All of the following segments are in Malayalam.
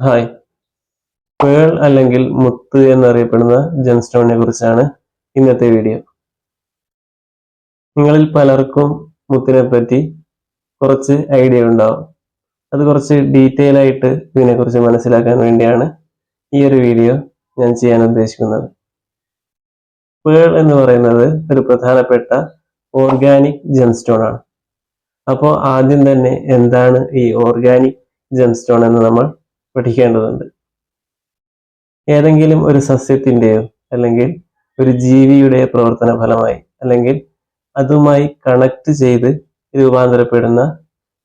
ഹായ് പേൾ അല്ലെങ്കിൽ മുത്ത് എന്നറിയപ്പെടുന്ന ജെംസ്റ്റോണിനെ കുറിച്ചാണ് ഇന്നത്തെ വീഡിയോ നിങ്ങളിൽ പലർക്കും മുത്തിനെ പറ്റി കുറച്ച് ഐഡിയ ഉണ്ടാവും. അത് കുറച്ച് ഡീറ്റെയിൽ ആയിട്ട് ഇതിനെക്കുറിച്ച് മനസ്സിലാക്കാൻ വേണ്ടിയാണ് ഈ ഒരു വീഡിയോ ഞാൻ ചെയ്യാൻ ഉദ്ദേശിക്കുന്നത്. പേൾ എന്ന് പറയുന്നത് ഒരു പ്രധാനപ്പെട്ട ഓർഗാനിക് ജെംസ്റ്റോൺ ആണ്. അപ്പോൾ ആദ്യം തന്നെ എന്താണ് ഈ ഓർഗാനിക് ജെംസ്റ്റോൺ എന്ന് നമ്മൾ പഠിക്കേണ്ടതുണ്ട്. ഏതെങ്കിലും ഒരു സസ്യത്തിന്റെയോ അല്ലെങ്കിൽ ഒരു ജീവിയുടെ പ്രവർത്തന ഫലമായി അല്ലെങ്കിൽ അതുമായി കണക്ട് ചെയ്ത് രൂപാന്തരപ്പെടുന്ന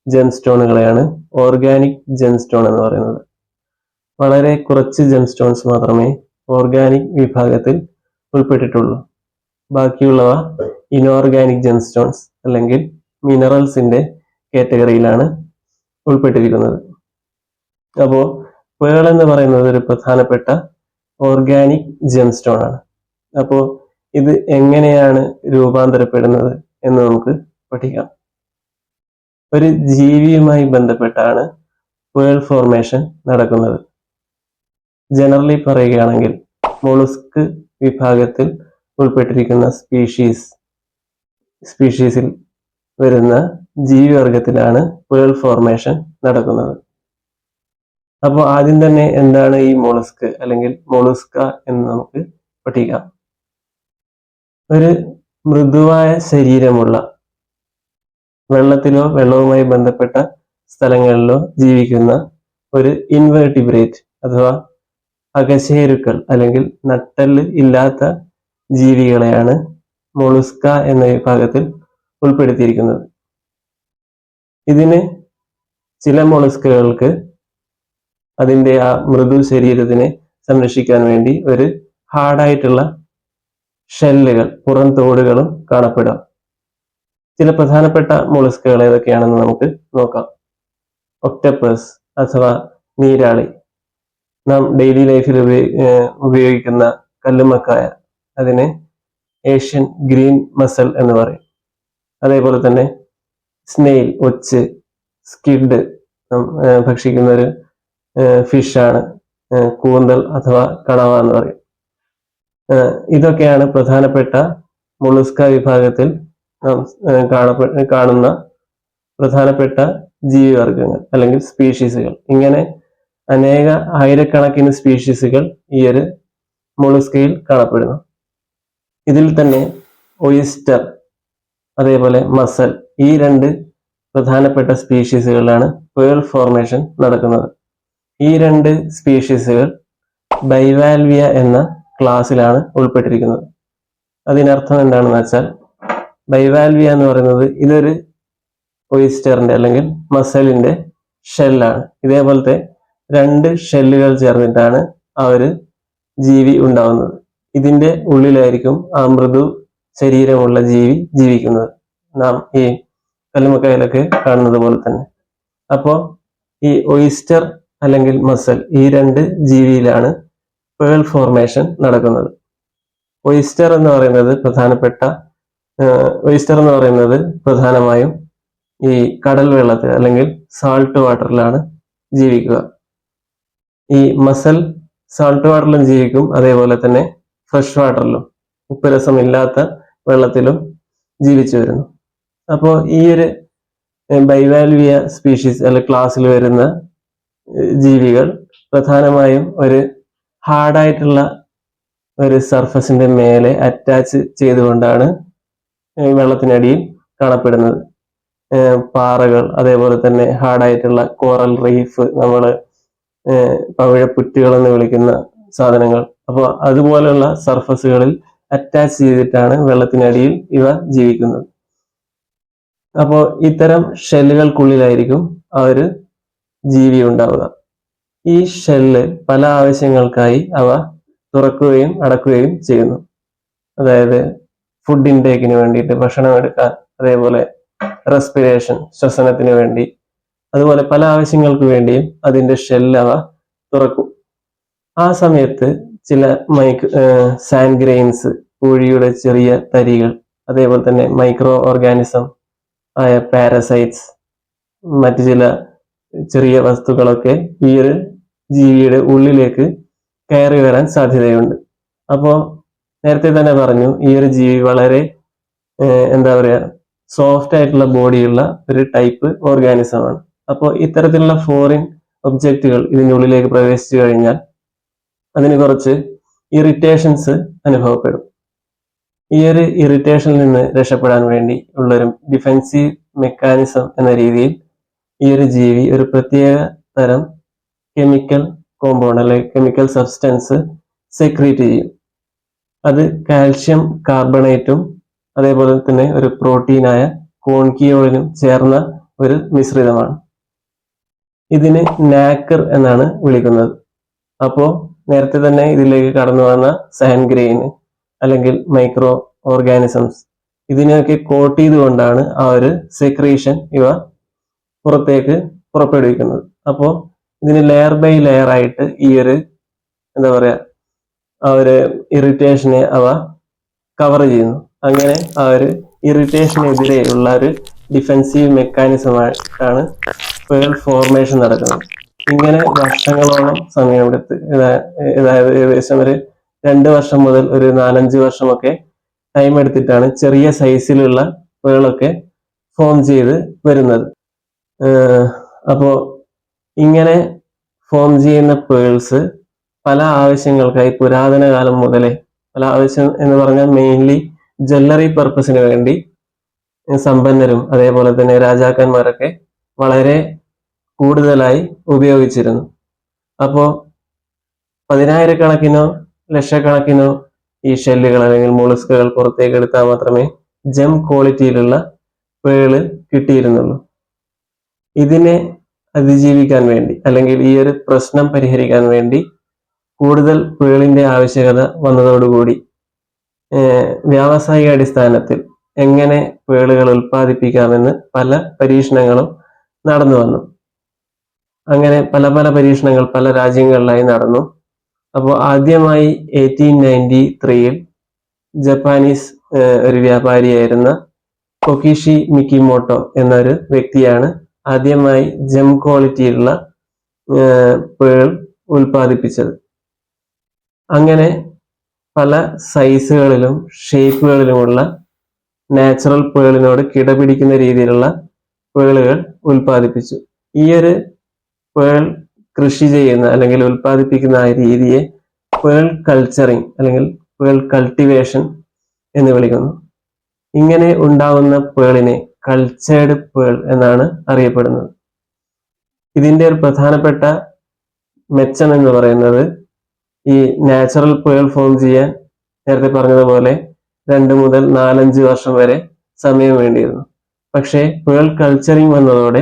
ജെംസ്റ്റോണുകളെയാണ് ഓർഗാനിക് ജെംസ്റ്റോൺ എന്ന് പറയുന്നത്. വളരെ കുറച്ച് ജെംസ്റ്റോൺസ് മാത്രമേ ഓർഗാനിക് വിഭാഗത്തിൽ ഉൾപ്പെട്ടിട്ടുള്ളൂ. ബാക്കിയുള്ളവ ഇനോർഗാനിക് ജെംസ്റ്റോൺസ് അല്ലെങ്കിൽ മിനറൽസിന്റെ കാറ്റഗറിയിലാണ് ഉൾപ്പെട്ടിരിക്കുന്നത്. അപ്പോൾ പേൾ എന്ന് പറയുന്നത് ഒരു പ്രധാനപ്പെട്ട ഓർഗാനിക് ജെംസ്റ്റോൺ ആണ്. അപ്പോൾ ഇത് എങ്ങനെയാണ് രൂപാന്തരപ്പെടുന്നത് എന്ന് നമുക്ക് പഠിക്കാം. ഒരു ജീവിയുമായി ബന്ധപ്പെട്ടാണ് പേൾ ഫോർമേഷൻ നടക്കുന്നത്. ജനറലി പറയുകയാണെങ്കിൽ മൊളുസ്ക് വിഭാഗത്തിൽ ഉൾപ്പെട്ടിരിക്കുന്ന സ്പീഷീസ് സ്പീഷീസിൽ വരുന്ന ജീവിവർഗത്തിലാണ് പേൾ ഫോർമേഷൻ നടക്കുന്നത്. അപ്പോൾ ആദ്യം തന്നെ എന്താണ് ഈ മോളസ്ക് അല്ലെങ്കിൽ മോളസ്ക എന്ന് നമുക്ക് പഠിക്കാം. ഒരു മൃദുവായ ശരീരമുള്ള വെള്ളത്തിലോ വെള്ളവുമായി ബന്ധപ്പെട്ട സ്ഥലങ്ങളിലോ ജീവിക്കുന്ന ഒരു ഇൻവേർട്ടിബ്രേറ്റ് അഥവാ അകശേരുക്കൾ അല്ലെങ്കിൽ നട്ടൽ ഇല്ലാത്ത ജീവികളെയാണ് മോളുസ്ക എന്ന വിഭാഗത്തിൽ ഉൾപ്പെടുത്തിയിരിക്കുന്നത്. ഇതിന് ചില മൊളുസ്കുകൾക്ക് അതിന്റെ ആ മൃദു ശരീരത്തിനെ സംരക്ഷിക്കാൻ വേണ്ടി ഒരു ഹാർഡായിട്ടുള്ള ഷെല്ലുകൾ പുറം തോടുകളും കാണപ്പെടാം. ചില പ്രധാനപ്പെട്ട മുളസ്കുകൾ ഏതൊക്കെയാണെന്ന് നമുക്ക് നോക്കാം. ഒക്ടപ്പസ് അഥവാ നീരാളി. നാം ഡെയിലി ലൈഫിൽ ഉപയോഗിക്കുന്ന കല്ലുമക്കായ. അതിനെ ഏഷ്യൻ ഗ്രീൻ മസൽ എന്ന് പറയും. അതേപോലെ തന്നെ സ്നെയിൽ ഒച്ച് സ്കിഡ് ഭക്ഷിക്കുന്ന ഒരു ഫിഷാണ്. കൂന്തൽ അഥവാ കണവ എന്ന് പറയും. ഇതൊക്കെയാണ് പ്രധാനപ്പെട്ട മുളുസ്ക വിഭാഗത്തിൽ കാണുന്ന പ്രധാനപ്പെട്ട ജീവിവർഗങ്ങൾ അല്ലെങ്കിൽ സ്പീഷീസുകൾ. ഇങ്ങനെ അനേക ആയിരക്കണക്കിന് സ്പീഷീസുകൾ ഈ ഒരു മുളുസ്കയിൽ കാണപ്പെടുന്നു. ഇതിൽ തന്നെ ഒയിസ്റ്റർ അതേപോലെ മസൽ ഈ രണ്ട് പ്രധാനപ്പെട്ട സ്പീഷീസുകളിലാണ് പേൾ ഫോർമേഷൻ നടക്കുന്നത്. ഈ രണ്ട് സ്പീഷീസുകൾ ബൈവാൽവിയ എന്ന ക്ലാസ്സിലാണ് ഉൾപ്പെട്ടിരിക്കുന്നത്. അതിനർത്ഥം എന്താണെന്ന് വെച്ചാൽ ബൈവാൽവിയ എന്ന് പറയുന്നത് ഇതൊരു ഒയിസ്റ്ററിന്റെ അല്ലെങ്കിൽ മസലിന്റെ ഷെല്ലാണ്. ഇതേപോലത്തെ രണ്ട് ഷെല്ലുകൾ ചേർന്നിട്ടാണ് ആ ഒരു ജീവി ഉണ്ടാവുന്നത്. ഇതിന്റെ ഉള്ളിലായിരിക്കും ആ മൃദു ശരീരമുള്ള ജീവി ജീവിക്കുന്നത്. നാം ഈ കല്ലുമക്കയിലൊക്കെ കാണുന്നത് പോലെ തന്നെ. അപ്പോൾ ഈ ഒയിസ്റ്റർ അല്ലെങ്കിൽ മസൽ ഈ രണ്ട് ജീവിയിലാണ് പേൾ ഫോർമേഷൻ നടക്കുന്നത്. ഒയിസ്റ്റർ എന്ന് പറയുന്നത് പ്രധാനപ്പെട്ട ഒയിസ്റ്റർ എന്ന് പറയുന്നത് പ്രധാനമായും ഈ കടൽ വെള്ളത്തിൽ അല്ലെങ്കിൽ സാൾട്ട് വാട്ടറിലാണ് ജീവിക്കുക. ഈ മസൽ സാൾട്ട് വാട്ടറിലും ജീവിക്കും അതേപോലെ തന്നെ ഫ്രഷ് വാട്ടറിലും ഉപ്പുരസമില്ലാത്ത വെള്ളത്തിലും ജീവിച്ചു വരുന്നു. അപ്പോൾ ഈ ഒരു ബൈവാൽവിയ സ്പീഷീസ് അല്ലെ ക്ലാസ്സിൽ വരുന്ന ജീവികൾ പ്രധാനമായും ഒരു ഹാർഡായിട്ടുള്ള ഒരു സർഫസിന്റെ മേലെ അറ്റാച്ച് ചെയ്തുകൊണ്ടാണ് വെള്ളത്തിനടിയിൽ കാണപ്പെടുന്നത്. പാറകൾ അതേപോലെ തന്നെ ഹാർഡായിട്ടുള്ള കോറൽ റീഫ് നമ്മൾ പവിഴപ്പുറ്റുകൾ എന്ന് വിളിക്കുന്ന സാധനങ്ങൾ. അപ്പോൾ അതുപോലെയുള്ള സർഫസുകളിൽ അറ്റാച്ച് ചെയ്തിട്ടാണ് വെള്ളത്തിനടിയിൽ ഇവ ജീവിക്കുന്നത്. അപ്പോൾ ഇത്തരം ഷെല്ലുകൾക്കുള്ളിലായിരിക്കും അവർ ജീവി ഉണ്ടാവുക. ഈ ഷെല്ല് പല ആവശ്യങ്ങൾക്കായി അവ തുറക്കുകയും അടക്കുകയും ചെയ്യുന്നു. അതായത് ഫുഡ് ഇൻടേക്കിന് വേണ്ടിയിട്ട് ഭക്ഷണം എടുക്കാൻ അതേപോലെ റെസ്പിറേഷൻ ശ്വസനത്തിന് വേണ്ടി. അതുപോലെ പല ആവശ്യങ്ങൾക്ക് വേണ്ടിയും അതിന്റെ ഷെല്ല് അവ തുറക്കും. ആ സമയത്ത് ചില മൈക്ക് സാൻഡ് ഗ്രെയിൻസ് കോഴിയുടെ ചെറിയ തരികൾ അതേപോലെ തന്നെ മൈക്രോ ഓർഗാനിസം ആയ പാരസൈറ്റ്സ് മറ്റു ചില ചെറിയ വസ്തുക്കളൊക്കെ ഈ ഒരു ജീവിയുടെ ഉള്ളിലേക്ക് കയറി വരാൻ സാധ്യതയുണ്ട്. അപ്പോൾ നേരത്തെ തന്നെ പറഞ്ഞു ഈ ഒരു ജീവി വളരെ എന്താ പറയുക സോഫ്റ്റ് ആയിട്ടുള്ള ബോഡിയുള്ള ഒരു ടൈപ്പ് ഓർഗാനിസമാണ് അപ്പോൾ ഇത്തരത്തിലുള്ള ഫോറിൻ ഒബ്ജക്റ്റുകൾ ഇതിന്റെ ഉള്ളിലേക്ക് പ്രവേശിച്ചു കഴിഞ്ഞാൽ അതിന് കുറച്ച് ഇറിറ്റേഷൻസ് അനുഭവപ്പെടും. ഈ ഒരു ഇറിറ്റേഷനിൽ നിന്ന് രക്ഷപ്പെടാൻ വേണ്ടി ഉള്ളൊരു ഡിഫെൻസീവ് മെക്കാനിസം എന്ന രീതിയിൽ ഈ ഒരു ജീവി ഒരു പ്രത്യേക തരം കെമിക്കൽ കോമ്പൗണ്ട് അല്ലെങ്കിൽ കെമിക്കൽ സബ്സ്റ്റൻസ് സെക്രീറ്റ് ചെയ്യും. അത് കാൽഷ്യം കാർബണേറ്റും അതേപോലെ തന്നെ ഒരു പ്രോട്ടീനായ കോൺകിയോളിനും ചേർന്ന ഒരു മിശ്രിതമാണ്. ഇതിന് നാക്കർ എന്നാണ് വിളിക്കുന്നത്. അപ്പോൾ നേരത്തെ തന്നെ ഇതിലേക്ക് കടന്നു വന്ന സാൻഗ്രെയിൻ അല്ലെങ്കിൽ മൈക്രോ ഓർഗാനിസംസ് ഇതിനെയൊക്കെ കോട്ട് ചെയ്തുകൊണ്ടാണ് ആ ഒരു സെക്രീഷൻ ഇവ പുറത്തേക്ക് പുറപ്പെടുവിക്കുന്നത്. അപ്പോൾ ഇതിന് ലെയർ ബൈ ലെയർ ആയിട്ട് ഈ ഒരു എന്താ പറയുക ആ ഒരു ഇറിറ്റേഷനെ അവ കവർ ചെയ്യുന്നു. അങ്ങനെ ആ ഒരു ഇറിറ്റേഷനെതിരെയുള്ള ഒരു ഡിഫെൻസീവ് മെക്കാനിസമായിട്ടാണ് പേൾ ഫോർമേഷൻ നടക്കുന്നത്. ഇങ്ങനെ വർഷങ്ങളോളം സമയമെടുത്ത് അതായത് ഏകദേശം ഒരു രണ്ട് വർഷം മുതൽ ഒരു നാലഞ്ച് വർഷമൊക്കെ ടൈം എടുത്തിട്ടാണ് ചെറിയ സൈസിലുള്ള പേളൊക്കെ ഫോം ചെയ്ത് വരുന്നത്. അപ്പോൾ ഇങ്ങനെ ഫോം ചെയ്യുന്ന പേൾസ് പല ആവശ്യങ്ങൾക്കായി പുരാതന കാലം മുതലേ പല ആവശ്യം എന്ന് പറഞ്ഞാൽ മെയിൻലി ജ്വല്ലറി പർപ്പസിന് വേണ്ടി സമ്പന്നരും അതേപോലെ തന്നെ രാജാക്കന്മാരൊക്കെ വളരെ കൂടുതലായി ഉപയോഗിച്ചിരുന്നു. അപ്പോൾ പതിനായിരക്കണക്കിനോ ലക്ഷക്കണക്കിനോ ഈ ഷെല്ലുകൾ അല്ലെങ്കിൽ മോളിസ്കുകൾ പുറത്തേക്ക് എടുത്താൽ മാത്രമേ ജം ക്വാളിറ്റിയിലുള്ള പേൾ കിട്ടിയിരുന്നുള്ളൂ. ഇതിനെ അതിജീവിക്കാൻ വേണ്ടി അല്ലെങ്കിൽ ഈ ഒരു പ്രശ്നം പരിഹരിക്കാൻ വേണ്ടി കൂടുതൽ പേളിന്റെ ആവശ്യകത വന്നതോടുകൂടി വ്യാവസായിക അടിസ്ഥാനത്തിൽ എങ്ങനെ പുഴകൾ ഉൽപ്പാദിപ്പിക്കാമെന്ന് പല പരീക്ഷണങ്ങളും നടന്നു വന്നു. അങ്ങനെ പല പല പരീക്ഷണങ്ങൾ പല രാജ്യങ്ങളിലായി നടന്നു. അപ്പോൾ ആദ്യമായി എയ്റ്റീൻ നയന്റി ത്രീയിൽ ജപ്പാനീസ് ഒരു വ്യാപാരിയായിരുന്ന കൊക്കിഷി മിക്കിമോട്ടോ എന്നൊരു വ്യക്തിയാണ് ആദ്യമായി ജം ക്വാളിറ്റിയിലുള്ള പേൾ ഉൽപ്പാദിപ്പിച്ചത്. അങ്ങനെ പല സൈസുകളിലും ഷേപ്പുകളിലുമുള്ള നാച്ചുറൽ പേളിനോട് കിടപിടിക്കുന്ന രീതിയിലുള്ള പേളുകൾ ഉൽപ്പാദിപ്പിച്ചു. ഈ ഒരു പേൾ കൃഷി ചെയ്യുന്ന അല്ലെങ്കിൽ ഉൽപ്പാദിപ്പിക്കുന്ന ആ രീതിയെ പേൾ കൾച്ചറിങ് അല്ലെങ്കിൽ പേൾ കൾട്ടിവേഷൻ എന്ന് വിളിക്കുന്നു. ഇങ്ങനെ ഉണ്ടാകുന്ന പേളിനെ കൾച്ചേർഡ് പേൾ എന്നാണ് അറിയപ്പെടുന്നത്. ഇതിന്റെ ഒരു പ്രധാനപ്പെട്ട മെച്ചം എന്ന് പറയുന്നത് ഈ നാച്ചുറൽ പേൾ ഫോം ചെയ്യാൻ നേരത്തെ പറഞ്ഞതുപോലെ രണ്ട് മുതൽ നാലഞ്ച് വർഷം വരെ സമയം വേണ്ടിയിരുന്നു. പക്ഷേ പേൾ കൾച്ചറിങ് വന്നതോടെ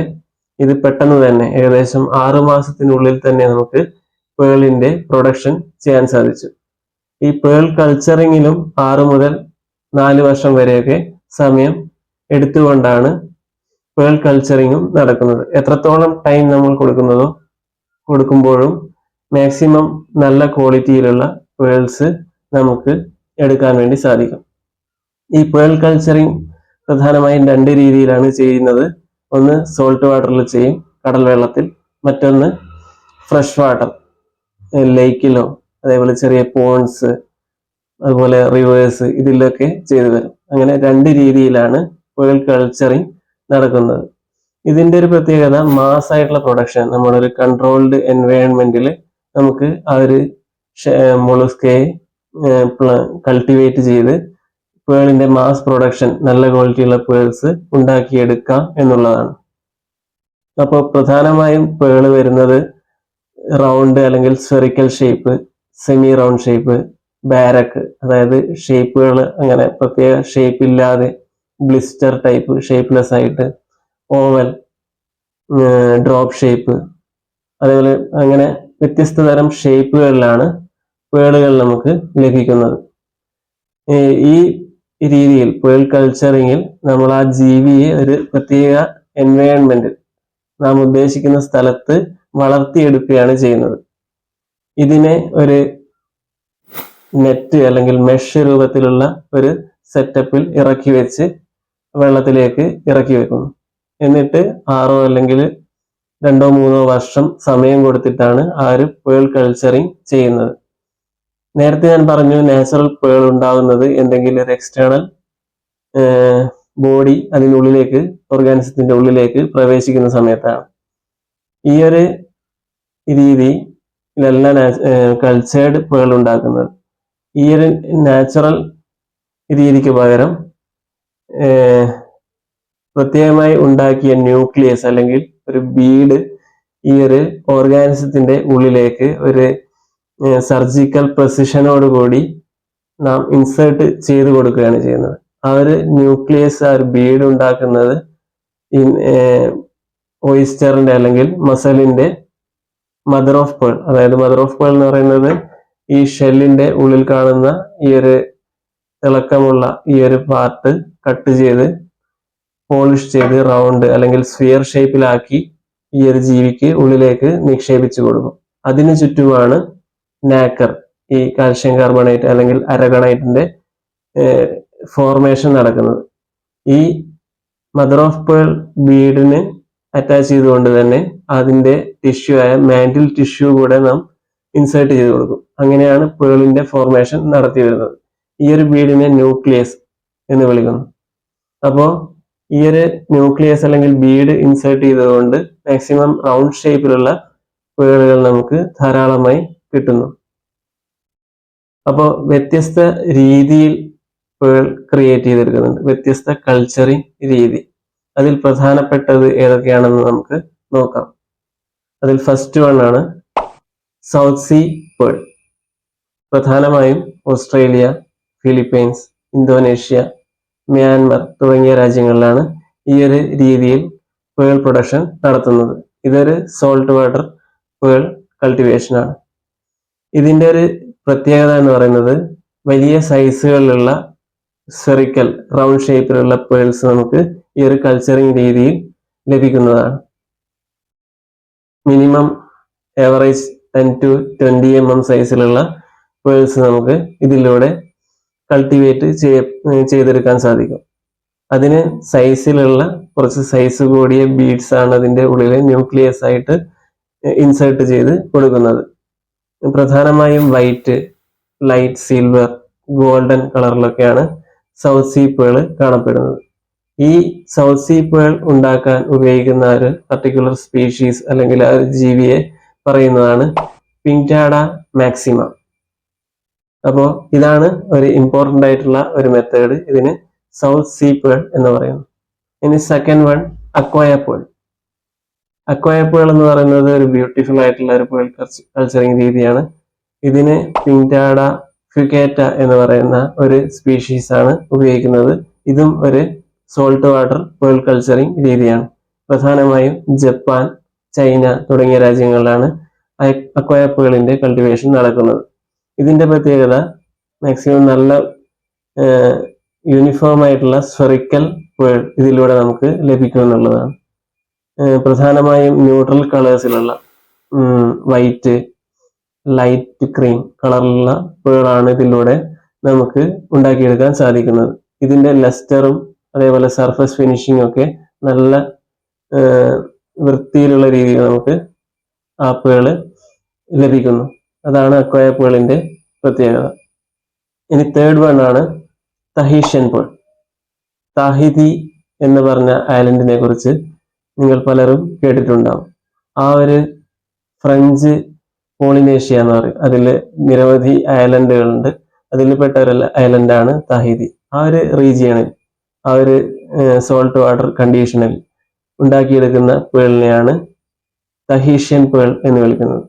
ഇത് പെട്ടെന്ന് തന്നെ ഏകദേശം ആറു മാസത്തിനുള്ളിൽ തന്നെ നമുക്ക് പേളിന്റെ പ്രൊഡക്ഷൻ ചെയ്യാൻ സാധിച്ചു. ഈ പേൾ കൾച്ചറിങ്ങിലും ആറു മുതൽ നാല് വർഷം വരെയൊക്കെ സമയം എടുത്തുകൊണ്ടാണ് പേൾ കൾച്ചറിങ്ങും നടക്കുന്നത്. എത്രത്തോളം ടൈം നമ്മൾ കൊടുക്കുന്നതോ കൊടുക്കുമ്പോഴും മാക്സിമം നല്ല ക്വാളിറ്റിയിലുള്ള പേൾസ് നമുക്ക് എടുക്കാൻ വേണ്ടി സാധിക്കും. ഈ പേൾ കൾച്ചറിങ് പ്രധാനമായും രണ്ട് രീതിയിലാണ് ചെയ്യുന്നത്. ഒന്ന് സോൾട്ട് വാട്ടറിൽ ചെയ്യും കടൽ വെള്ളത്തിൽ. മറ്റൊന്ന് ഫ്രഷ് വാട്ടർ ലേക്കിലോ അതേപോലെ ചെറിയ പോൺസ് അതുപോലെ റിവേഴ്സ് ഇതിലൊക്കെ ചെയ്തു വരും അങ്ങനെ രണ്ട് രീതിയിലാണ് പേൾ കൾച്ചറിങ് നടക്കുന്നത്. ഇതിന്റെ ഒരു പ്രത്യേകത മാസ് ആയിട്ടുള്ള പ്രൊഡക്ഷൻ ഒരു കൺട്രോൾഡ് എൻവയോൺമെന്റിൽ നമുക്ക് ആ ഒരു മൊളുസ്കയെ കൾട്ടിവേറ്റ് ചെയ്ത് പേളിന്റെ മാസ് പ്രൊഡക്ഷൻ നല്ല ക്വാളിറ്റിയുള്ള പേൾസ് ഉണ്ടാക്കിയെടുക്കാം എന്നുള്ളതാണ്. അപ്പോൾ പ്രധാനമായും പേൾ വരുന്നത് റൗണ്ട് അല്ലെങ്കിൽ spherical shape semi round shape baroque അതായത് ഷേപ്പുകൾ അങ്ങനെ പ്രത്യേക ഷേപ്പ് ഇല്ലാതെ ബ്ലിസ്റ്റർ ടൈപ്പ് ഷേപ്പ്ലെസ് ആയിട്ട് ഓവൽ ഡ്രോപ്പ് ഷേപ്പ് അതേപോലെ അങ്ങനെ വ്യത്യസ്ത തരം ഷേപ്പുകളിലാണ് പേളുകൾ നമുക്ക് ലഭിക്കുന്നത്. ഈ രീതിയിൽ പേൾ കൾച്ചറിങ്ങിൽ നമ്മൾ ആ ജീവിയെ ഒരു പ്രത്യേക എൻവയോൺമെന്റിൽ നാം ഉദ്ദേശിക്കുന്ന സ്ഥലത്ത് വളർത്തിയെടുക്കുകയാണ് ചെയ്യുന്നത്. ഇതിനെ ഒരു നെറ്റ് അല്ലെങ്കിൽ മെഷ് രൂപത്തിലുള്ള ഒരു സെറ്റപ്പിൽ ഇറക്കി വെച്ച് വെള്ളത്തിലേക്ക് ഇറക്കി വെക്കുന്നു. എന്നിട്ട് ആറോ അല്ലെങ്കിൽ രണ്ടോ മൂന്നോ വർഷം സമയം കൊടുത്തിട്ടാണ് ആ ഒരു പേൾ കൾച്ചറിങ് ചെയ്യുന്നത്. നേരത്തെ ഞാൻ പറഞ്ഞു നാച്ചുറൽ പേൾ ഉണ്ടാകുന്നത് എന്തെങ്കിലും ഒരു എക്സ്റ്റേണൽ ബോഡി അതിനുള്ളിലേക്ക് ഓർഗാനിസത്തിന്റെ ഉള്ളിലേക്ക് പ്രവേശിക്കുന്ന സമയത്താണ്. ഈ ഒരു രീതി രീതിയിലല്ല കൾച്ചേർഡ് പേൾ ഉണ്ടാക്കുന്നത്. ഈ ഒരു നാച്ചുറൽ രീതിക്ക് പകരം പ്രത്യേകമായി ഉണ്ടാക്കിയ ന്യൂക്ലിയസ് അല്ലെങ്കിൽ ഒരു ബീഡ് ഈ ഒരു ഓർഗാനിസത്തിന്റെ ഉള്ളിലേക്ക് ഒരു സർജിക്കൽ പ്രസിഷനോടുകൂടി നാം ഇൻസേർട്ട് ചെയ്ത് കൊടുക്കുകയാണ് ചെയ്യുന്നത്. ആ ഒരു ന്യൂക്ലിയസ് ആ ഒരു ബീഡ് ഉണ്ടാക്കുന്നത് ഓയിസ്റ്ററിന്റെ അല്ലെങ്കിൽ മസലിന്റെ മദർ ഓഫ് പേൾ അതായത് മദർ ഓഫ് പേൾ എന്ന് പറയുന്നത് ഈ ഷെല്ലിന്റെ ഉള്ളിൽ കാണുന്ന ഈ ഒരു തിളക്കമുള്ള ഈ ഒരു പാർട്ട് കട്ട് ചെയ്ത് പോളിഷ് ചെയ്ത് റൗണ്ട് അല്ലെങ്കിൽ സ്ഫിയർ ഷേപ്പിലാക്കി ഈ ഒരു ജീവിക്ക് ഉള്ളിലേക്ക് നിക്ഷേപിച്ചു കൊടുക്കും. അതിനു ചുറ്റുമാണ് നാക്കർ ഈ കാൽഷ്യം കാർബണേറ്റ് അല്ലെങ്കിൽ അരഗണൈറ്റിന്റെ ഫോർമേഷൻ നടക്കുന്നത്. ഈ മദർ ഓഫ് പേൾ ബീഡിന് അറ്റാച്ച് ചെയ്തുകൊണ്ട് തന്നെ അതിന്റെ ടിഷ്യൂ ആയ മാൻഡിൽ ടിഷ്യൂ കൂടെ നാം ഇൻസേർട്ട് ചെയ്ത് കൊടുക്കും. അങ്ങനെയാണ് പേളിന്റെ ഫോർമേഷൻ നടത്തി വരുന്നത് ഈ ഒരു ബീഡിനെ ന്യൂക്ലിയസ് എന്ന് വിളിക്കുന്നു. അപ്പോൾ ഈ ഒരു ന്യൂക്ലിയസ് അല്ലെങ്കിൽ ബീഡ് ഇൻസേർട്ട് ചെയ്തതുകൊണ്ട് മാക്സിമം റൗണ്ട് ഷേപ്പിലുള്ള വീടുകൾ നമുക്ക് ധാരാളമായി കിട്ടുന്നു. അപ്പോൾ വ്യത്യസ്ത രീതിയിൽ പേൾ ക്രിയേറ്റ് ചെയ്തെടുക്കുന്നുണ്ട്. വ്യത്യസ്ത കൾച്ചറിങ് രീതി. അതിൽ പ്രധാനപ്പെട്ടത് ഏതൊക്കെയാണെന്ന് നമുക്ക് നോക്കാം. അതിൽ ഫസ്റ്റ് വൺ ആണ് സൗത്ത് സീ പേൾ പ്രധാനമായും ഓസ്ട്രേലിയ ഫിലിപ്പൈൻസ് ഇന്തോനേഷ്യ മ്യാൻമർ തുടങ്ങിയ രാജ്യങ്ങളിലാണ് ഈ ഒരു രീതിയിൽ പേൾ പ്രൊഡക്ഷൻ നടത്തുന്നത്. ഇതൊരു സോൾട്ട് വാട്ടർ പേൾ കൾട്ടിവേഷനാണ് ഇതിന്റെ ഒരു പ്രത്യേകത എന്ന് പറയുന്നത് വലിയ സൈസുകളിലുള്ള സെറിക്കൽ റൗണ്ട് ഷേപ്പിലുള്ള പേൾസ് നമുക്ക് ഈ ഒരു കൾച്ചറിങ് രീതിയിൽ ലഭിക്കുന്നതാണ്. Minimum average ten to twenty M M സൈസിലുള്ള പേൾസ് നമുക്ക് ഇതിലൂടെ കൾട്ടിവേറ്റ് ചെയ്തെടുക്കാൻ സാധിക്കും. അതിന് സൈസിലുള്ള കുറച്ച് സൈസ് കൂടിയ ബീഡ്സ് ആണ് അതിന്റെ ഉള്ളിൽ ന്യൂക്ലിയസ് ആയിട്ട് ഇൻസേർട്ട് ചെയ്ത് കൊടുക്കുന്നത്. പ്രധാനമായും വൈറ്റ് ലൈറ്റ് സിൽവർ ഗോൾഡൻ കളറിലൊക്കെയാണ് സൗത്ത് സീ പേൾ കാണപ്പെടുന്നത്. ഈ സൗത്ത് സീ പേൾ ഉണ്ടാക്കാൻ ഉപയോഗിക്കുന്ന ഒരു പർട്ടിക്കുലർ സ്പീഷീസ് അല്ലെങ്കിൽ ആ ഒരു ജീവിയെ പറയുന്നതാണ് പിങ്ടാഡ മാക്സിമ അപ്പോൾ ഇതാണ് ഒരു ഇമ്പോർട്ടന്റ് ആയിട്ടുള്ള ഒരു മെത്തേഡ് ഇതിന് സൗത്ത് സീ പേൾ എന്ന് പറയുന്നു. ഇനി second one Akoya pearl Akoya pearl എന്ന് പറയുന്നത് ഒരു ബ്യൂട്ടിഫുൾ ആയിട്ടുള്ള ഒരു പേൾ കൾച്ചറിങ് രീതിയാണ്. ഇതിന് പിങ്ടാഡ ഫ്യുക്കേറ്റ എന്ന് പറയുന്ന ഒരു സ്പീഷീസ് ആണ് ഉപയോഗിക്കുന്നത്. ഇതും ഒരു സോൾട്ട് വാട്ടർ പേൾ കൾച്ചറിങ് രീതിയാണ്. പ്രധാനമായും ജപ്പാൻ ചൈന തുടങ്ങിയ രാജ്യങ്ങളിലാണ് അക്വയ പേളിന്റെ കൾട്ടിവേഷൻ നടക്കുന്നത്. ഇതിന്റെ പ്രത്യേകത മാക്സിമം നല്ല യൂണിഫോം ആയിട്ടുള്ള സ്ഫെറിക്കൽ വേൾഡ് ഇതിലൂടെ നമുക്ക് ലഭിക്കും എന്നുള്ളതാണ് പ്രധാനമായും ന്യൂട്രൽ കളേഴ്സിലുള്ള വൈറ്റ് ലൈറ്റ് ക്രീം കളറിലുള്ള പേളാണ് ഇതിലൂടെ നമുക്ക് ഉണ്ടാക്കിയെടുക്കാൻ സാധിക്കുന്നത്. ഇതിന്റെ ലെസ്റ്ററും അതേപോലെ സർഫസ് ഫിനിഷിംഗ് ഒക്കെ നല്ല വൃത്തിയിലുള്ള രീതിയിൽ നമുക്ക് ആപ്പുകൾ ലഭിക്കുന്നു. അതാണ് അക്വയർ പേളിന്റെ പ്രത്യേകത. ഇനി തേർഡ് വൺ ആണ് തഹീഷ്യൻ പേൾ താഹിതി എന്ന് പറഞ്ഞ ഐലൻഡിനെ കുറിച്ച് നിങ്ങൾ പലരും കേട്ടിട്ടുണ്ടാവും. ആ ഒരു ഫ്രഞ്ച് പോളിനേഷ്യ എന്ന് പറയും. അതിൽ നിരവധി ഐലൻഡുകളുണ്ട് അതിൽ പെട്ട ഒരു ഐലൻഡാണ് താഹിതി ആ ഒരു റീജിയണിൽ ആ ഒരു സോൾട്ട് വാട്ടർ കണ്ടീഷനിൽ ഉണ്ടാക്കിയെടുക്കുന്ന പേളിനെയാണ് തഹീഷ്യൻ പേൾ എന്ന് വിളിക്കുന്നത്.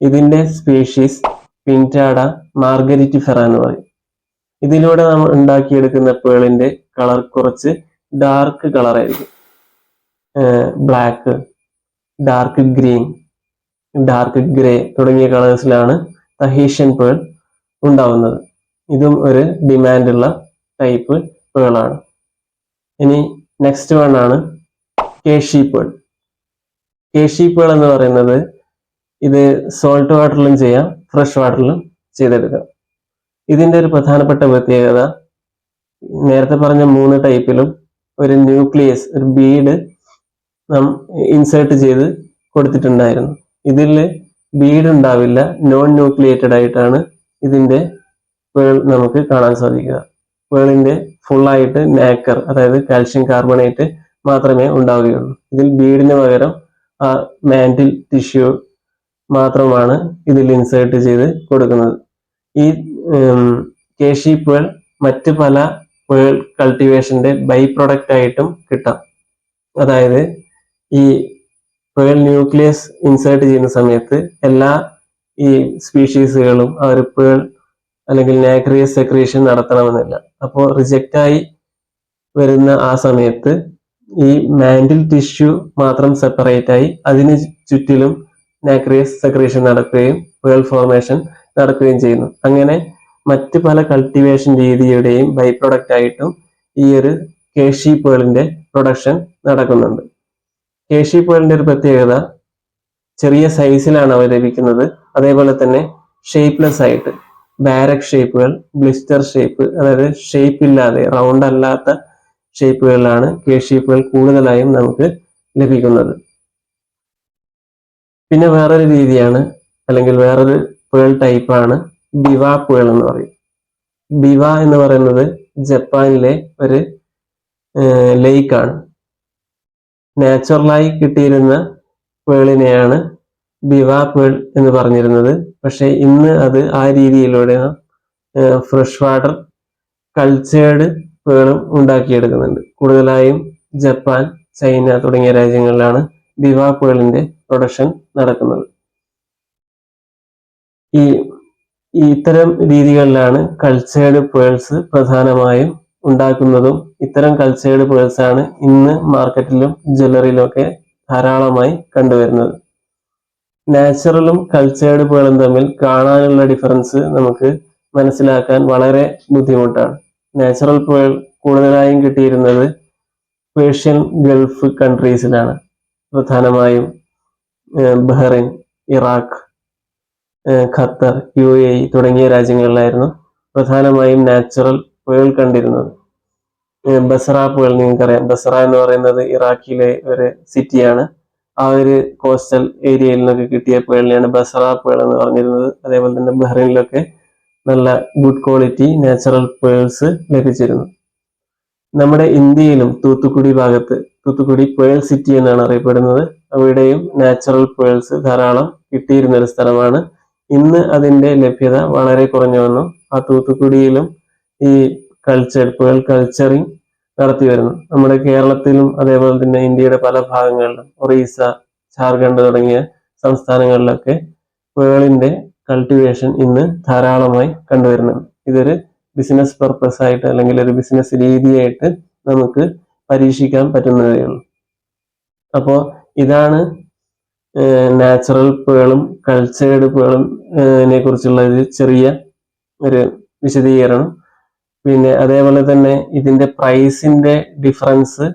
ഇതിന്റെ സ്പീഷീസ് പിന്റാഡ മാർഗരിറ്റിഫെറ എന്ന് പറയും. ഇതിലൂടെ നമ്മൾ ഉണ്ടാക്കിയെടുക്കുന്ന പേളിന്റെ കളർ കുറച്ച് ഡാർക്ക് കളർ ആയിരിക്കും. Black dark green dark grey തുടങ്ങിയ കളേഴ്സിലാണ് തഹീഷ്യൻ പേൾ ഉണ്ടാവുന്നത്. ഇതും ഒരു ഡിമാൻഡുള്ള ടൈപ്പ് പേളാണ് ഇനി നെക്സ്റ്റ് വൺ ആണ് കേഷി പേൾ കേഷി പേൾ എന്ന് പറയുന്നത് ഇത് സോൾട്ട് വാട്ടറിലും ചെയ്യാം ഫ്രഷ് വാട്ടറിലും ചെയ്തെടുക്കാം. ഇതിന്റെ ഒരു പ്രധാനപ്പെട്ട പ്രത്യേകത നേരത്തെ പറഞ്ഞ മൂന്ന് ടൈപ്പിലും ഒരു ന്യൂക്ലിയസ് ഒരു ബീഡ് നാം ഇൻസേർട്ട് ചെയ്ത് കൊടുത്തിട്ടുണ്ടായിരുന്നു. ഇതിൽ ബീഡ് ഉണ്ടാവില്ല നോൺ ന്യൂക്ലിയേറ്റഡ് ആയിട്ടാണ് ഇതിന്റെ പേൾ നമുക്ക് കാണാൻ സാധിക്കുക. വേളിന്റെ ഫുള്ളായിട്ട് നാക്കർ അതായത് കാൽഷ്യം കാർബണേറ്റ് മാത്രമേ ഉണ്ടാവുകയുള്ളൂ. ഇതിൽ ബീഡിന് പകരം ആ മാൻഡിൽ ടിഷ്യൂ മാത്രമാണ് ഇതിൽ ഇൻസേർട്ട് ചെയ്ത് കൊടുക്കുന്നത്. ഈ കേശി പേൾ മറ്റ് പല പേൾ കൾട്ടിവേഷന്റെ ബൈ പ്രൊഡക്റ്റ് ആയിട്ടും കിട്ടാം. അതായത് ഈ പേൾ ന്യൂക്ലിയസ് ഇൻസേർട്ട് ചെയ്യുന്ന സമയത്ത് എല്ലാ ഈ സ്പീഷീസുകളും ഒരു പേൾ അല്ലെങ്കിൽ നാക്രിയസ് സെക്രീഷൻ നടത്തണമെന്നില്ല. അപ്പോൾ റിജക്റ്റ് ആയി വരുന്ന ആ സമയത്ത് ഈ മാൻഡിൽ ടിഷ്യൂ മാത്രം സെപ്പറേറ്റ് ആയി അതിന് ചുറ്റിലും നാക്രിയസ് സെക്രീഷൻ നടക്കുകയും പേൾ ഫോർമേഷൻ നടക്കുകയും ചെയ്യുന്നു. അങ്ങനെ മറ്റ് പല കൾട്ടിവേഷൻ രീതിയുടെയും ബൈ പ്രൊഡക്റ്റ് ആയിട്ടും ഈ ഒരു കേഷി പേളിന്റെ പ്രൊഡക്ഷൻ നടക്കുന്നുണ്ട്. കേഷി പേളിന്റെ ഒരു പ്രത്യേകത ചെറിയ സൈസിലാണ് അവ ലഭിക്കുന്നത്. അതേപോലെ തന്നെ ഷേപ്പ്ലെസ് ആയിട്ട് ബാരക് ഷേപ്പുകൾ ബ്ലിസ്റ്റർ ഷേപ്പ് അതായത് ഷേപ്പ് ഇല്ലാതെ റൗണ്ട് അല്ലാത്ത ഷേപ്പുകളിലാണ് കേഷീപ്പുകൾ കൂടുതലായും നമുക്ക് ലഭിക്കുന്നത്. പിന്നെ വേറൊരു രീതിയാണ് അല്ലെങ്കിൽ വേറൊരു പേൾ ടൈപ്പാണ് ബിവ പേൾ എന്ന് പറയും. ബിവ എന്ന് പറയുന്നത് ജപ്പാനിലെ ഒരു ലേക്കാണ് നാച്ചുറലായി കിട്ടിയിരുന്ന പേളിനെയാണ് ബിവ പേൾ എന്ന് പറഞ്ഞിരുന്നത്. പക്ഷേ ഇന്ന് അത് ആ രീതിയിലൂടെ ഫ്രഷ് വാട്ടർ കൾച്ചേർഡ് പേളും ഉണ്ടാക്കിയെടുക്കുന്നുണ്ട്. കൂടുതലായും ജപ്പാൻ ചൈന തുടങ്ങിയ രാജ്യങ്ങളിലാണ് ബിവ പേളിന്റെ പ്രൊഡക്ഷൻ നടക്കുന്നത്. ഈ ഇത്തരം രീതികളിലാണ് കൾച്ചേർഡ് പേൾസ് പ്രധാനമായും ഉണ്ടാക്കുന്നതും ഇത്തരം കൾച്ചേർഡ് പേൾസ് ആണ് ഇന്ന് മാർക്കറ്റിലും ജ്വല്ലറിയിലും ഒക്കെ ധാരാളമായി കണ്ടുവരുന്നത്. നാച്ചുറലും കൾച്ചേർഡ് പേളും തമ്മിൽ കാണാനുള്ള ഡിഫറൻസ് നമുക്ക് മനസ്സിലാക്കാൻ വളരെ ബുദ്ധിമുട്ടാണ്. നാച്ചുറൽ പേൾ കൂടുതലായും കിട്ടിയിരുന്നത് പേർഷ്യൻ ഗൾഫ് കൺട്രീസിലാണ്. പ്രധാനമായും Bahrain Iraq Qatar U A തുടങ്ങിയ രാജ്യങ്ങളിലായിരുന്നു പ്രധാനമായും നാച്ചുറൽ പുഴകൾ കണ്ടിരുന്നത്. ബസറ പുഴൽ നിങ്ങൾക്കറിയാം. ബസറ എന്ന് പറയുന്നത് ഇറാഖിലെ ഒരു സിറ്റിയാണ്. ആ ഒരു കോസ്റ്റൽ ഏരിയയിൽ നിന്നൊക്കെ കിട്ടിയ പുഴലിനെയാണ് ബസറ പുഴൽ എന്ന് പറഞ്ഞിരുന്നത്. അതേപോലെ തന്നെ ബഹ്റൈനിലൊക്കെ നല്ല ഗുഡ് ക്വാളിറ്റി നാച്ചുറൽ പുഴൽസ് ലഭിച്ചിരുന്നു. നമ്മുടെ ഇന്ത്യയിലും തൂത്തുക്കുടി ഭാഗത്ത് തൂത്തുക്കുടി പേൾ സിറ്റി എന്നാണ് അറിയപ്പെടുന്നത്. അവിടെയും നാച്ചുറൽ പേൾസ് ധാരാളം കിട്ടിയിരുന്ന ഒരു സ്ഥലമാണ്. ഇന്ന് അതിന്റെ ലഭ്യത വളരെ കുറഞ്ഞു വന്നു. ആ തൂത്തുക്കുടിയിലും ഈ കൾച്ചർ പേൾ കൾച്ചറിങ് നടത്തി വരുന്നു. നമ്മുടെ കേരളത്തിലും അതേപോലെ തന്നെ ഇന്ത്യയുടെ പല ഭാഗങ്ങളിലും ഒറീസ ജാർഖണ്ഡ് തുടങ്ങിയ സംസ്ഥാനങ്ങളിലൊക്കെ പേളിന്റെ കൾട്ടിവേഷൻ ഇന്ന് ധാരാളമായി കണ്ടുവരുന്നുണ്ട്. ഇതൊരു ബിസിനസ് പർപ്പസ് ആയിട്ട് അല്ലെങ്കിൽ ഒരു ബിസിനസ് രീതിയായിട്ട് നമുക്ക് പരീക്ഷിക്കാൻ പറ്റുന്നതേ ഉള്ളൂ അപ്പോൾ ഇതാണ് നാച്ചുറൽ പേളും കൾച്ചേർഡ് പേളും കുറിച്ചുള്ള ഒരു ചെറിയ ഒരു വിശദീകരണം. പിന്നെ അതേപോലെ തന്നെ ഇതിന്റെ പ്രൈസിന്റെ ഡിഫറൻസ്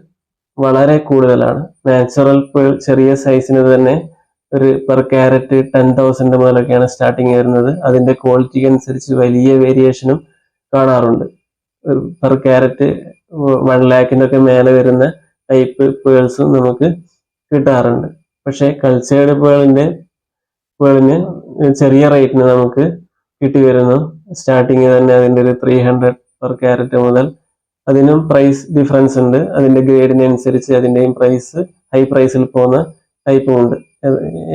വളരെ കൂടുതലാണ്. നാച്ചുറൽ പേൾ ചെറിയ സൈസിന് തന്നെ ഒരു പെർ ക്യാരറ്റ് ടെൻ തൗസൻഡ് മുതലൊക്കെയാണ് സ്റ്റാർട്ടിങ് വരുന്നത്. അതിന്റെ ക്വാളിറ്റിക്ക് അനുസരിച്ച് വലിയ വേരിയേഷനും കാണാറുണ്ട്. പെർ ക്യാരറ്റ് വൺ ലാഖിന്റെ ഒക്കെ മേലെ വരുന്ന ടൈപ്പ് പേൾസും നമുക്ക് കിട്ടാറുണ്ട്. പക്ഷേ കൾച്ചേർഡ് പേളിന്റെ പേളിന് ചെറിയ റേറ്റിന് നമുക്ക് കിട്ടി വരുന്നു. സ്റ്റാർട്ടിങ് തന്നെ അതിന്റെ ഒരു ത്രീ ഹൺഡ്രഡ് പെർ ക്യാരറ്റ് മുതൽ അതിനും പ്രൈസ് ഡിഫറൻസ് ഉണ്ട്. അതിന്റെ ഗ്രേഡിനനുസരിച്ച് അതിന്റെയും പ്രൈസ് ഹൈ പ്രൈസിൽ പോകുന്ന ടൈപ്പും ഉണ്ട്.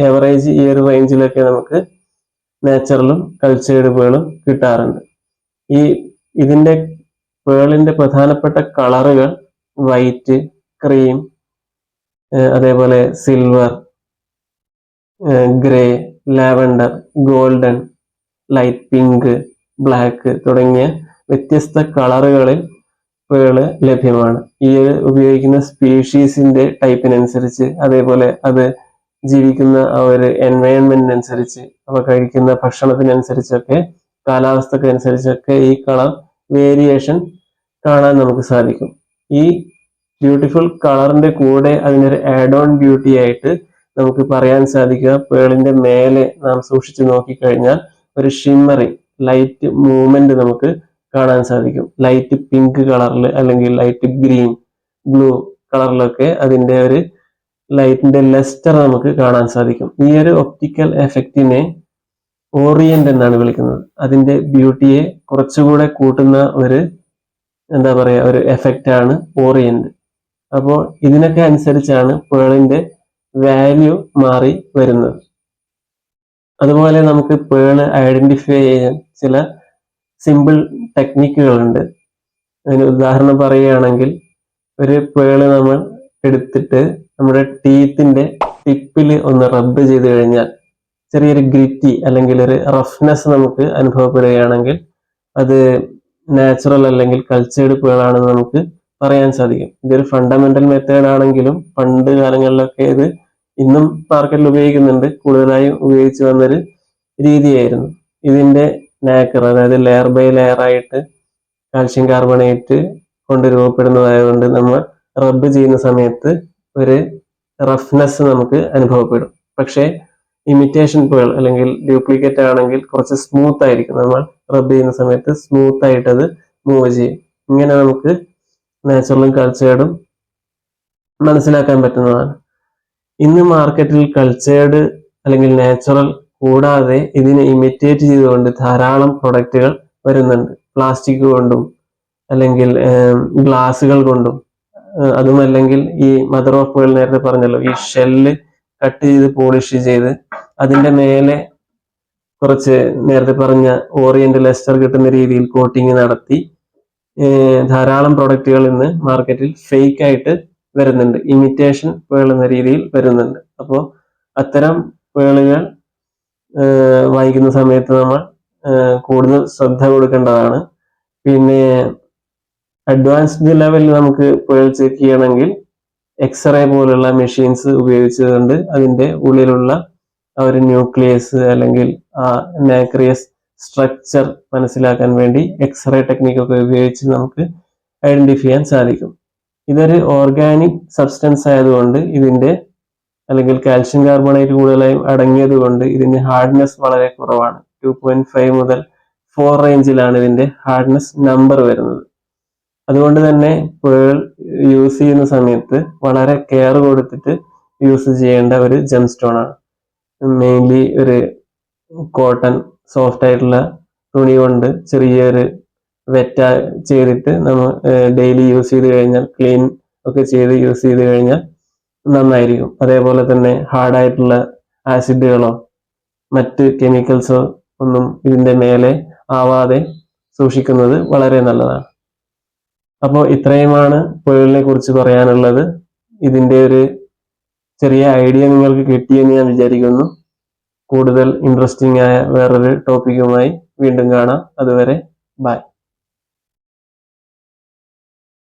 എവറേജ് ഈ ഒരു റേഞ്ചിലൊക്കെ നമുക്ക് നാച്ചുറലും കൾച്ചേർഡ് പേളും കിട്ടാറുണ്ട്. ഈ ഇതിന്റെ പേളിന്റെ പ്രധാനപ്പെട്ട കളറുകൾ വൈറ്റ് ക്രീം അതേപോലെ silver grey lavender golden light pink black തുടങ്ങിയ വ്യത്യസ്ത കളറുകളിൽ പേൾ ലഭ്യമാണ്. ഈ ഉപയോഗിക്കുന്ന സ്പീഷീസിന്റെ ടൈപ്പിനനുസരിച്ച് അതേപോലെ അത് ജീവിക്കുന്ന ആ ഒരു എൻവയോൺമെന്റിനനുസരിച്ച് അവ കഴിക്കുന്ന ഭക്ഷണത്തിനനുസരിച്ചൊക്കെ കാലാവസ്ഥക്കനുസരിച്ചൊക്കെ ഈ കളർ വേരിയേഷൻ കാണാൻ നമുക്ക് സാധിക്കും. ഈ ബ്യൂട്ടിഫുൾ കളറിന്റെ കൂടെ അതിനൊരു ആഡ് ഓൺ ബ്യൂട്ടി ആയിട്ട് നമുക്ക് പറയാൻ സാധിക്കുക. പേളിന്റെ മേലെ നാം സൂക്ഷിച്ചു നോക്കിക്കഴിഞ്ഞാൽ ഒരു ഷിമ്മറി ലൈറ്റ് മൂവ്മെന്റ് നമുക്ക് കാണാൻ സാധിക്കും. ലൈറ്റ് പിങ്ക് കളറിൽ അല്ലെങ്കിൽ ലൈറ്റ് ഗ്രീൻ ബ്ലൂ കളറിലൊക്കെ അതിന്റെ ഒരു ലൈറ്റിന്റെ ലെസ്റ്റർ നമുക്ക് കാണാൻ സാധിക്കും. ഈ ഒരു ഒപ്റ്റിക്കൽ എഫക്റ്റിനെ ഓറിയന്റ് എന്നാണ് വിളിക്കുന്നത്. അതിന്റെ ബ്യൂട്ടിയെ കുറച്ചുകൂടെ കൂട്ടുന്ന ഒരു എന്താ പറയുക ഒരു എഫക്റ്റ് ആണ് ഓറിയന്റ്. അപ്പോൾ ഇതിനൊക്കെ അനുസരിച്ചാണ് പേളിന്റെ വാല്യൂ മാറി വരുന്നത്. അതുപോലെ നമുക്ക് പേൾ ഐഡന്റിഫൈ ചെയ്യാൻ ചില സിമ്പിൾ ടെക്നിക്കുകളുണ്ട് അതിന് ഉദാഹരണം പറയുകയാണെങ്കിൽ ഒരു പേൾ നമ്മൾ എടുത്തിട്ട് നമ്മുടെ ടീത്തിന്റെ ടിപ്പിൽ ഒന്ന് റബ്ബ് ചെയ്ത് കഴിഞ്ഞാൽ ചെറിയൊരു ഗ്രിറ്റി അല്ലെങ്കിൽ ഒരു റഫ്നെസ് നമുക്ക് അനുഭവപ്പെടുകയാണെങ്കിൽ അത് നാച്ചുറൽ അല്ലെങ്കിൽ കൾച്ചേർഡ് പേളാണെന്ന് നമുക്ക് പറയാൻ സാധിക്കും. ഇതൊരു ഫണ്ടമെന്റൽ മെത്തേഡ് ആണെങ്കിലും പണ്ട് കാലങ്ങളിലൊക്കെ ഇത് ഇന്നും മാർക്കറ്റിൽ ഉപയോഗിക്കുന്നുണ്ട്. കൂടുതലായും ഉപയോഗിച്ചു വന്നൊരു രീതിയായിരുന്നു. ഇതിന്റെ നാക്കർ അതായത് ലെയർ ബൈ ലെയർ ആയിട്ട് കാൽഷ്യം കാർബണേറ്റ് കൊണ്ട് രൂപപ്പെടുന്നതായതുകൊണ്ട് നമ്മൾ റബ്ബ് ചെയ്യുന്ന സമയത്ത് ഒരു റഫ്നെസ് നമുക്ക് അനുഭവപ്പെടും. പക്ഷേ ഇമിറ്റേഷൻ പേൾ അല്ലെങ്കിൽ ഡ്യൂപ്ലിക്കേറ്റ് ആണെങ്കിൽ കുറച്ച് സ്മൂത്ത് ആയിരിക്കും. നമ്മൾ റബ്ബ് ചെയ്യുന്ന സമയത്ത് സ്മൂത്ത് ആയിട്ട് അത് മൂവ് ചെയ്യും. ഇങ്ങനെ നമുക്ക് നാച്ചുറലും കൾച്ചേർഡും മനസ്സിലാക്കാൻ പറ്റുന്നതാണ്. ഇന്ന് മാർക്കറ്റിൽ കൾച്ചേർഡ് അല്ലെങ്കിൽ നാച്ചുറൽ കൂടാതെ ഇതിനെ ഇമിറ്റേറ്റ് ചെയ്തുകൊണ്ട് ധാരാളം പ്രൊഡക്റ്റുകൾ വരുന്നുണ്ട്. പ്ലാസ്റ്റിക് കൊണ്ടും അല്ലെങ്കിൽ ഗ്ലാസുകൾ കൊണ്ടും. അതുമല്ലെങ്കിൽ ഈ മദർ ഓഫ് വേൾഡ് നേരത്തെ പറഞ്ഞല്ലോ ഈ ഷെല്ല് കട്ട് ചെയ്ത് പോളിഷ് ചെയ്ത് അതിന്റെ മേലെ കുറച്ച് നേരത്തെ പറഞ്ഞ ഓറിയന്റൽ എസ്റ്റർ കിട്ടുന്ന രീതിയിൽ കോട്ടിങ് നടത്തി ധാരാളം പ്രൊഡക്റ്റുകൾ ഇന്ന് മാർക്കറ്റിൽ ഫേക്ക് ആയിട്ട് വരുന്നുണ്ട്. ഇമിറ്റേഷൻ പേൾ എന്ന രീതിയിൽ വരുന്നുണ്ട്. അപ്പോൾ അത്തരം പേളുകൾ വാങ്ങിക്കുന്ന സമയത്ത് നമ്മൾ കൂടുതൽ ശ്രദ്ധ കൊടുക്കേണ്ടതാണ്. പിന്നെ അഡ്വാൻസ്ഡ് ലെവലിൽ നമുക്ക് പേൾ ചെക്ക് ചെയ്യണമെങ്കിൽ എക്സ്റേ പോലുള്ള മെഷീൻസ് ഉപയോഗിച്ചുകൊണ്ട് അതിന്റെ ഉള്ളിലുള്ള ആ ഒരു ന്യൂക്ലിയസ് അല്ലെങ്കിൽ ആ നാക്രിയസ് സ്ട്രക്ചർ മനസ്സിലാക്കാൻ വേണ്ടി എക്സ്റേ ടെക്നിക്കൊക്കെ ഉപയോഗിച്ച് നമുക്ക് ഐഡന്റിഫൈ ചെയ്യാൻ സാധിക്കും. ഇതൊരു ഓർഗാനിക് സബ്സ്റ്റൻസ് ആയതുകൊണ്ട് ഇതിന്റെ അല്ലെങ്കിൽ കാൽഷ്യം കാർബണേറ്റ് കൂടുതലായും അടങ്ങിയത് കൊണ്ട് ഇതിന്റെ ഹാർഡ്നെസ് വളരെ കുറവാണ്. ടു പോയിന്റ് ഫൈവ് മുതൽ ഫോർ റേഞ്ചിലാണ് ഇതിന്റെ ഹാർഡ്നെസ് നമ്പർ വരുന്നത്. അതുകൊണ്ട് തന്നെ പേൾ യൂസ് ചെയ്യുന്ന സമയത്ത് വളരെ കെയർ കൊടുത്തിട്ട് യൂസ് ചെയ്യേണ്ട ഒരു ജെം സ്റ്റോൺ ആണ്. മെയിൻലി ഒരു കോട്ടൺ സോഫ്റ്റ് ആയിട്ടുള്ള തുണി കൊണ്ട് ചെറിയൊരു വെറ്റ ചെയ്തിട്ട് നമ്മൾ ഡെയിലി യൂസ് ചെയ്ത് കഴിഞ്ഞാൽ ക്ലീൻ ഒക്കെ ചെയ്ത് യൂസ് ചെയ്ത് കഴിഞ്ഞാൽ നന്നായിരിക്കും. അതേപോലെ തന്നെ ഹാർഡായിട്ടുള്ള ആസിഡുകളോ മറ്റ് കെമിക്കൽസോ ഒന്നും ഇതിന്റെ മേലെ ആവാതെ സൂക്ഷിക്കുന്നത് വളരെ നല്ലതാണ്. അപ്പോൾ ഇത്രയുമാണ് പേളിനെ കുറിച്ച് പറയാനുള്ളത്. ഇതിന്റെ ഒരു ചെറിയ ഐഡിയ നിങ്ങൾക്ക് കിട്ടിയെന്ന് ഞാൻ വിചാരിക്കുന്നു. കൂടുതൽ ഇൻട്രസ്റ്റിംഗ് ആയ വേറൊരു ടോപ്പിക്കുമായി വീണ്ടും കാണാം. അതുവരെ ബൈ